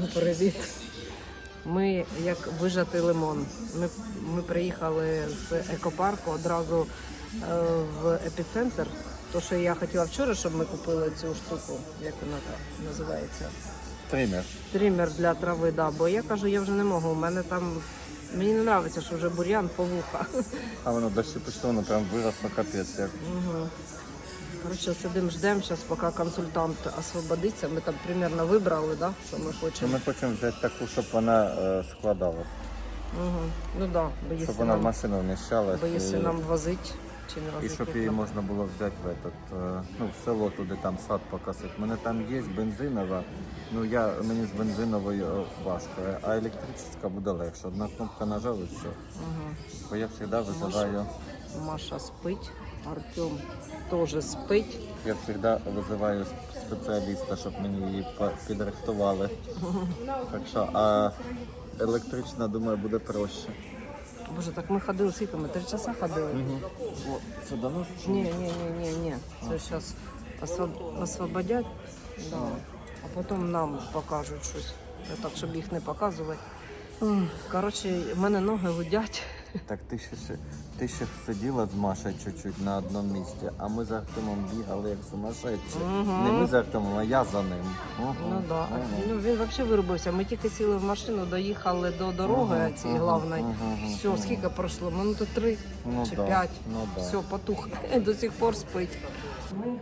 Привіт. Ми як вижатий лимон. Ми, ми приїхали з екопарку одразу е, в епіцентр. То, що я хотіла вчора, щоб ми купили цю штуку, як вона там називається? Тример. Тример для трави, да. Бо я кажу, я вже не можу. У мене там мені не подобається, що вже бур'ян по вуха. А воно дощі пішло, воно прям виросло капець. Як. Угу. Коротше, сидимо, ждемо, зараз поки консультант освободиться. Ми там примерно вибрали, да, що ми хочемо. ми хочемо взяти таку, щоб вона е, складала. Угу. Ну да, бо Щоб якщо вона в нам, машину вміщалась. бо якщо нам возить чи не І возить. щоб як її нам. можна було взяти в, этот, е, ну, в село туди, там сад покосити. У мене там є бензинова, ну я, мені з бензиновою е, важко, а електрична буде легше. Одна кнопка нажав і все. Угу. Бо я завжди визиваю, Маша спить, Артем теж спить. я завжди визиваю спеціаліста, щоб мені її підрихтували. Так що, а електрична, думаю, буде проще. Боже, так ми ходили скільки ми? Три часа ходили? О, це давно? Ні, ні, ні, ні, ні. Це зараз освободять, да. а потім нам покажуть щось. Так, щоб їх не показувати. Коротше, в мене ноги гудять. Так ти ще, ще, ти ще сиділа з Машею чуть-чуть на одному місці, а ми за Артемом бігали як сумасшедші. Мгм. Не ми за Артемом, а я за ним. Мгм. Ну да. Мгм. Ну він взагалі вирубився. Ми тільки сіли в машину, доїхали до дороги Мгм, цієї мгм, головної. мгм, Все, мгм. скільки пройшло? Минути три Ну чи да, п'ять. ну да. Все, потух. До сих пор спить. Ми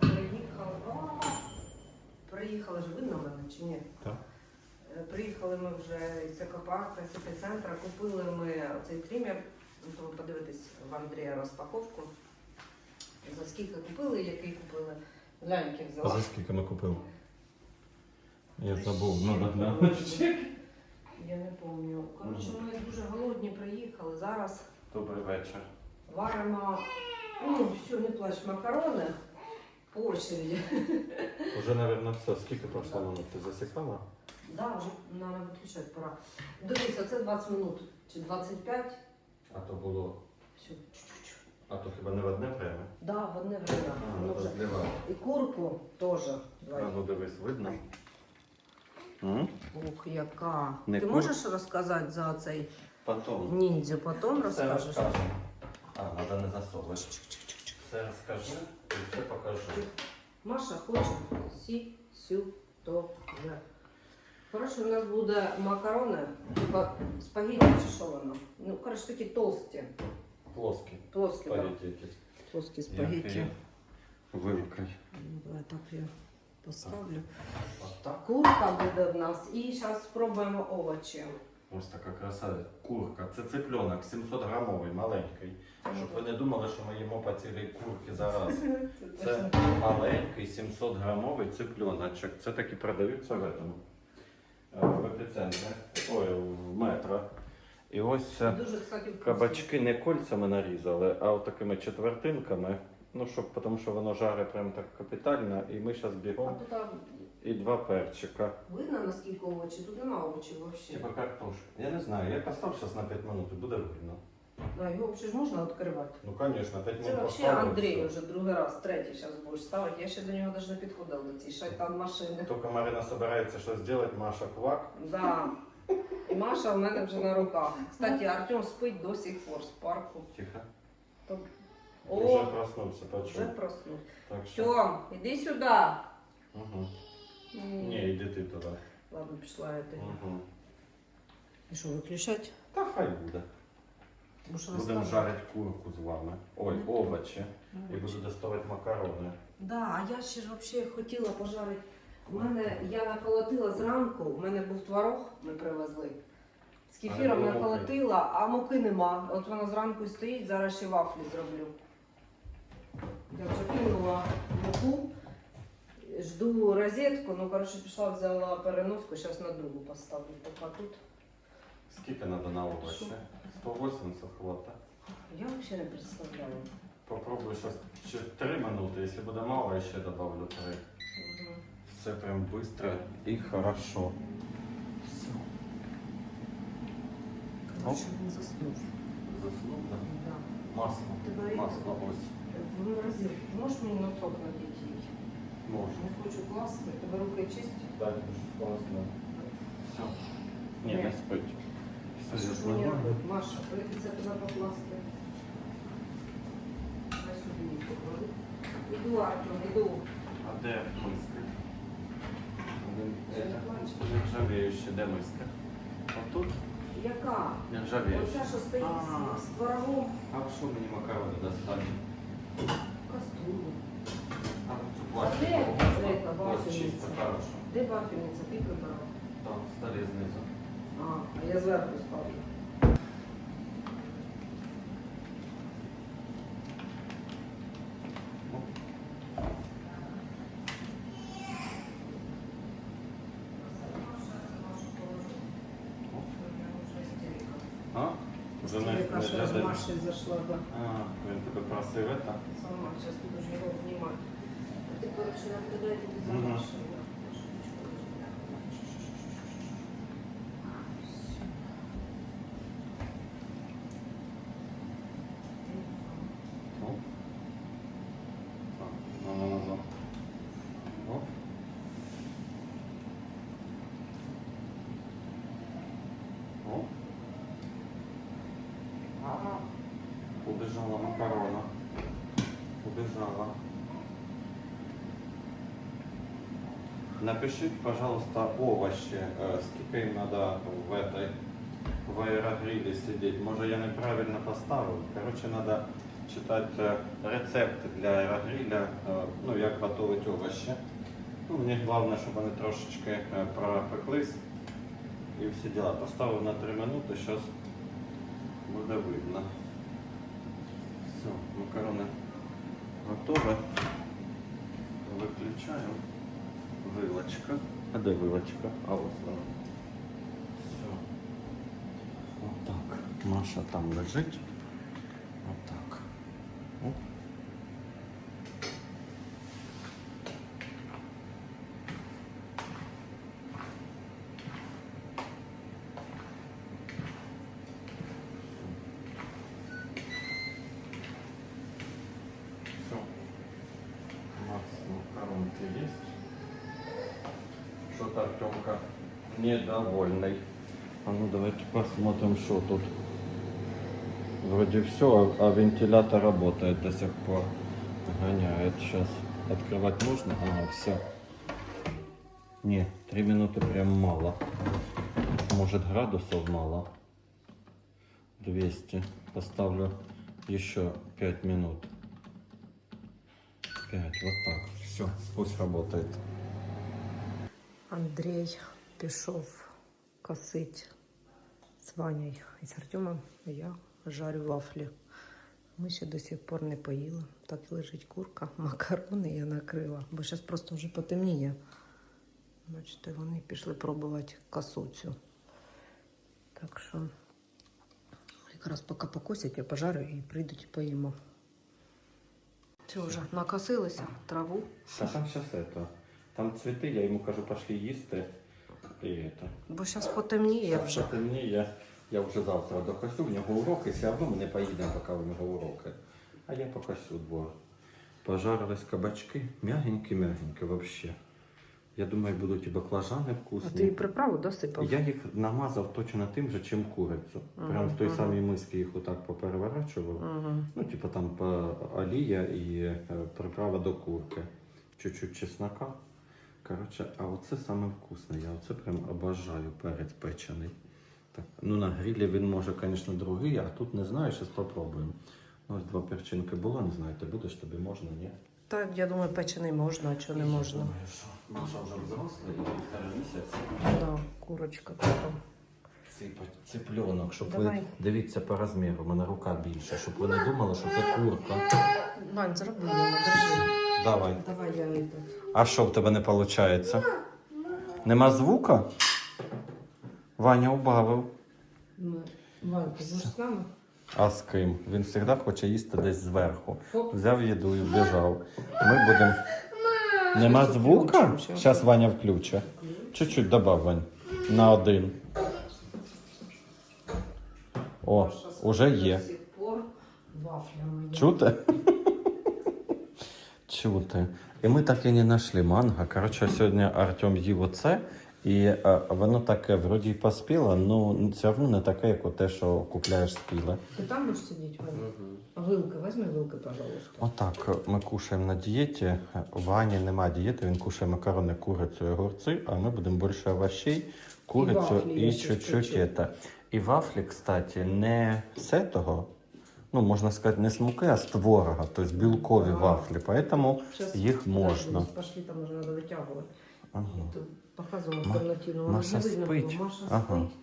приїхали. Приїхали ж видно мене чи ні? Так. Е, Приїхали ми вже з екопарку, з епіцентра, купили ми цей тример. Ну, то ви подивитесь в Андрія розпаковку. За скільки купили і який купили. Гляньки А взяла. за скільки ми купили? Я забув, надо глянути. Я не пам'ятаю. Коротше, ми дуже голодні приїхали. Зараз Добрий вечір. варимо, ну, все, не плач, макарони по очереді. Уже, мабуть, все. Скільки пройшло минут? Ти засікала? Да, вже треба виключати пора. Дивіться, це 20 минут чи 25. А то було. Все. А то хіба не в одне время? Да, в одне время. А, Воно ну, вже. розливав. І курку теж. А ну дивись, видно? М? Ух, яка. Не Ти кур- можеш розказати за цей Потом. ніндзю, потім Все розкажеш? розкажу. А, треба не засовувати. Все розкажу і все покажу. Маша хоче сі, сю, то, вже. Коротше, у нас буде макарони, типа спагетті чи що воно. Ну, коротше, такі толсті. Плоскі. Плоскі, да. Спагетті якісь. Плоскі спагетті. Які Вилкою. Ну, давай так я поставлю. Отак. Курка буде в нас. І зараз спробуємо овочі. Ось така краса. Курка. Це цыпленок 700 грамовий, маленький. Щоб ви не думали, що ми їмо по цілій курки зараз. Це маленький 700 грамовий цыпленочок. Це такі продаються в этом, е, в епіцентрі. Ой, в метро. І ось е, Дуже, кстати, вкусно. кабачки не кольцями нарізали, а от такими четвертинками. Ну, щоб, тому що воно жарить прям так капітально. І ми зараз А бігом. тут а, І два перчика. видно, наскільки овочі? Тут нема овочів взагалі. Типа картошка. Я не знаю, я постав зараз на 5 минут і буде видно. Да, його взагалі ж можна відкривати. Ну, звісно, 5 Це минут взагалі поставив. Андрій все. вже другий раз, третій зараз будеш ставити. Я ще до нього навіть не підходила до цієї шайтан машини. Тільки Марина збирається щось зробити, Маша квак. Да. І Маша в мене вже на руках. Кстати, Артем спить до сих пор з парку. Тихо. То- Вже О, проснувся, почув. вже проснув. Так що. Тьом, іди сюди. Угу. М, Ні, йди ти туди. Ладно, пішла я тоді. Угу. І що, виключати? Та хай буде. Що Будемо розказувати. жарити курку з вами. Ой, овочі. І буду доставати макарони. Да, а я ще ж взагалі хотіла пожарити. У мене я наколотила зранку, у мене був творог, ми привезли. З А не кефіром було наколотила, а муки нема. От вона зранку стоїть, зараз ще вафлі зроблю. Я вже кинула муку, жду розетку, ну коротше пішла, взяла переноску, зараз на другу поставлю. Поки тут. Скільки треба на овочі? 180 хвата. Я взагалі не представляю. Попробую зараз ще 3 минути, якщо буде мало, я ще добавлю 3. Мгм. Все прям быстро и хорошо. Все. Коротше, він заснув. Заснув, да? Да. Масло. Тебе Масло ось. В морозилку. Можеш мені носок надіти їй? Можна. Не хочу класти, тебе руки чисті. Далі щось класне. Все. Ні, не спить. Маша, прийдеться туди покласти. Я сюди її покладу. Іду. А де миска? Це не плаче. Нержавіюча, де миска? Отут Яка? нержавіюча. Оця, що стоїть А. з- з творогом. А що мені макарони достати? Каструлю. А цю А пластикову де це Ось вафельниця? чисто, хорошо. Де вафельниця? Ти прибирав? Там, в столі знизу. А, а я зверху ставлю. А? Вже не, Яка не ж для з день. Машею зайшла, да. А, він тебе просив это? Сама, сейчас буду же его обнимать. А ты, короче, наблюдай за Мгм. Машею. да. Маша нічого не Оп. Так, надо назад. Оп. Оп. Ага. Убежала макарона. Убежала. Напишите, пожалуйста, овощи. Э, Сколько им надо в этой в аэрогриле сидеть. Може я неправильно поставив. Короче, надо читати е, рецепти для аерогриля, е, ну як готувати овочі. Ну, мені головне, щоб вони трошечки е, пропеклись і всі діла. Поставив на 3 минути, зараз буде видно. Все, макарони готові. Виключаю. Вилочка. А де вилочка? А ось вона. Все. Отак. Маша там лежить. Недовольный. А ну давайте посмотрим, что тут. Вроде все, а, а вентилятор работает до сих пор. Гоняет сейчас. Открывать можно? Ага, все. Не, три минуты прям мало. Может градусов мало. 200. Поставлю еще 5 минут. 5, вот так. Все, пусть работает. Андрій пішов косить з Ванею і з Артемом. Я жарю вафлі. Ми ще до сих пор не поїли. Так лежить курка, макарони я накрила, бо зараз просто вже потемніє. Бачите, вони пішли пробувати косуцю. Так що якраз поки покосять, я пожарю і прийдуть і поїмо. Це вже накосилися траву. А там сейчас это. Там цветы, я ему кажу, пошли їсти. І это. Бо зараз потемніє вже. Ні, я, я вже завтра докосю, в нього уроки, все одно ми не поїдемо, поки в нього уроки. А я покосю двор. Пожарились кабачки, мягенькі-мягенькі вообще. Я думаю, будуть і баклажани А вкусні. ти і приправу досипав? Я їх намазав точно тим же, чим курицю. Прям в той самій мисці їх отак попереворачував. Угу. Ну, типу там по олія і е, приправа до курки. Чуть-чуть чеснока. Коротше, а оце саме вкусне. Я оце прям обожаю перець печений. Так. Ну, на грилі він може, звісно, другий, а тут не знаю, зараз спробуємо. Ось два перчинки було, не знаю, ти будеш, тобі можна, ні? Так, я думаю, печений можна, а чого не можна. Я думаю, що Маша вже взросла, і півтора місяця. Да, курочка така. Ципать цыпленок, щоб Давай. ви дивіться по розміру, у мене рука більша, щоб ви не думали, що це курка. Вань, зроби йому, держи. Давай. Давай я йду. А що в тебе не виходить? Нема звука? Ваня убавив. Ну, Вань, ти будеш з нами? А з ким? Він завжди хоче їсти десь зверху. Взяв їду і вбіжав. Ми будемо. Нема звука? Зараз Ваня включить. Чуть-чуть добав, Вань. На один. О, уже є. До сих пор вафлями. Чути? Чути. І ми так і не знайшли манго. Коротше, сьогодні Артем їв оце, і е, воно таке вроді поспіло, але все одно не таке, як те, що купляєш спіле. Ти там будеш сидіти, Ваня? Вилки, візьми вилки, пожалуйста. Отак ми кушаємо на дієті. У Вані немає дієти, він кушає макарони, курицю і огурці, а ми будемо більше овощей, курицю вафлі і, чуть-чуть. І вафлі, кстати, не з того, ну, можна сказати, не з муки, а з творога, тобто білкові Ага. вафлі. Поэтому Щас, їх можна. Пошли, там уже надо витягувати. Ага. Тут показуємо Ма- альтернативну. Маша спить. було. Маша Ага. спить.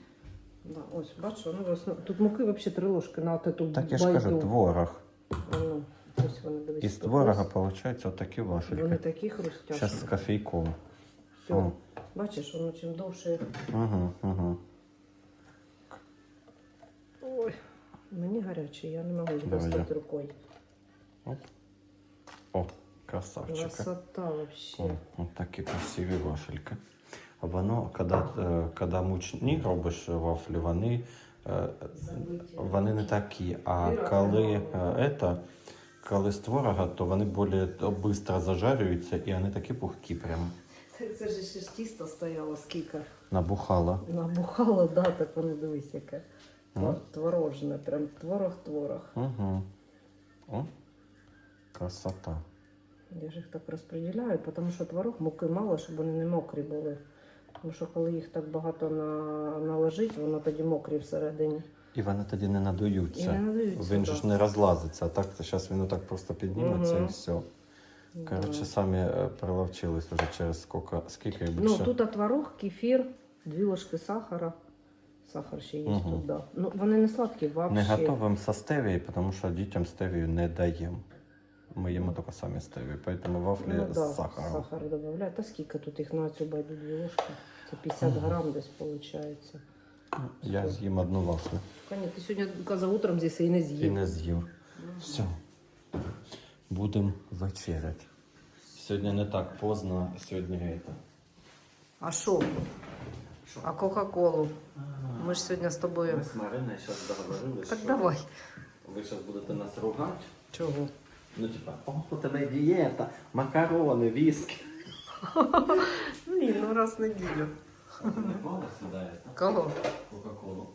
Да, ось, бачиш, ну, основ- тут муки взагалі три ложки на оту Так я ж кажу, творог. Ну, ось вони, дивись. Із творога ось. виходить отакі Вони такі хрустяшні. Зараз з кофейком. Все. О. Бачиш, воно чим довше. Угу, угу. Ой, мені гаряче, я не можу я. рукою. О, красавчика. Красота О, вообще. от такі красиві вафельки. А воно, коли, е, коли мучні робиш вафлі, вони, е, вони не такі. А коли, е, это, коли з творога, то вони більш швидко зажарюються і вони такі пухкі прямо. Це ж ще ж тісто стояло скільки. Набухало. Набухало, да, так вони дивись, яке. Творожне, прям творог-творог. Угу. О, красота. Я ж їх так розподіляю, тому що творог муки мало, щоб вони не мокрі були. Тому що коли їх так багато на... наложить, воно тоді мокрі всередині. І вони тоді не надуються. І не надуються, Він же ж не розлазиться, а так зараз він отак просто підніметься Мгм. і все. Коротше, Да. самі е, приловчились вже через скільки, скільки і Ну, тут от творог, кефір, дві ложки сахара. Сахар ще є Мгм. тут, да. Ну, вони не сладкі взагалі. Не готовим со стевії, тому що дітям стевію не даємо. Ми їмо тільки самі стевію, тому вафлі Ну, да, з сахаром. Сахар додають. Та скільки тут їх на цю байду дві ложки? Це 50 грам десь виходить. Я з'їм одну вафлю Каня, ти сьогодні казав утром здесь і не з'їв. і не з'їв. Все. Будемо вечеряти. Сьогодні не так поздно, сьогодні это. А що? А Кока-Колу? Ми ж сьогодні з тобою. з Мариною зараз договорилися. Так давай. Ви зараз будете нас ругати. Чого? Ну, типа, о, у тебе дієта, макарони, віскі. Ні, ну раз в неділю. А ти не кола сідаєте? Кого? Кока-колу.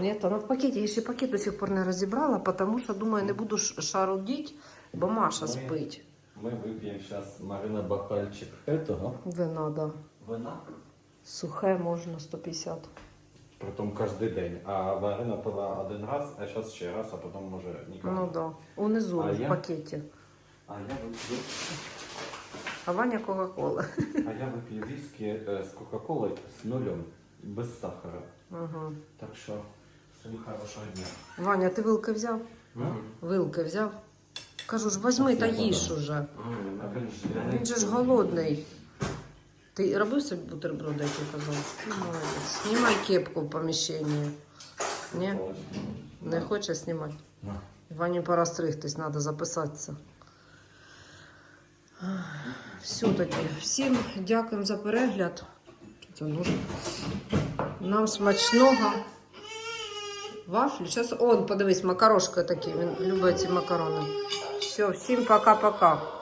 Нет, она в пакете. Я ще пакет до сих пор не розібрала, тому що, думаю, не буду ш- шарудіть, бо Маша Ми- спить. Ми вип'ємо зараз Марина бокальчик этого Вина, да. вина. Сухе можна 150. Притом кожен день. А Марина пила один раз, а зараз ще раз, а потім може ніколи. Ну да. Унизу А в я? пакеті. А я вип'ю, А Ваня Кока-Кола. а я вип'ю віскі е, з Кока-Колою з нулем, без сахара. Ага. Так що всім хорошого дня. Ваня, ти вилки взяв? Вилки взяв? Кажу ж, возьми та їж уже. Він же ж голодний. Ти робив собі бутерброди, як я казав? Молодець. Знімай кепку в поміщенні. Ні? Не хоче знімати? Да. Вані пора стригтись, треба записатися. Все тоді. Всім дякуємо за перегляд. Це нужно. Нам смачного. Вафлі. Зараз он, подивись, макарошка такі. Він любить ці макарони. Все, всім пока-пока.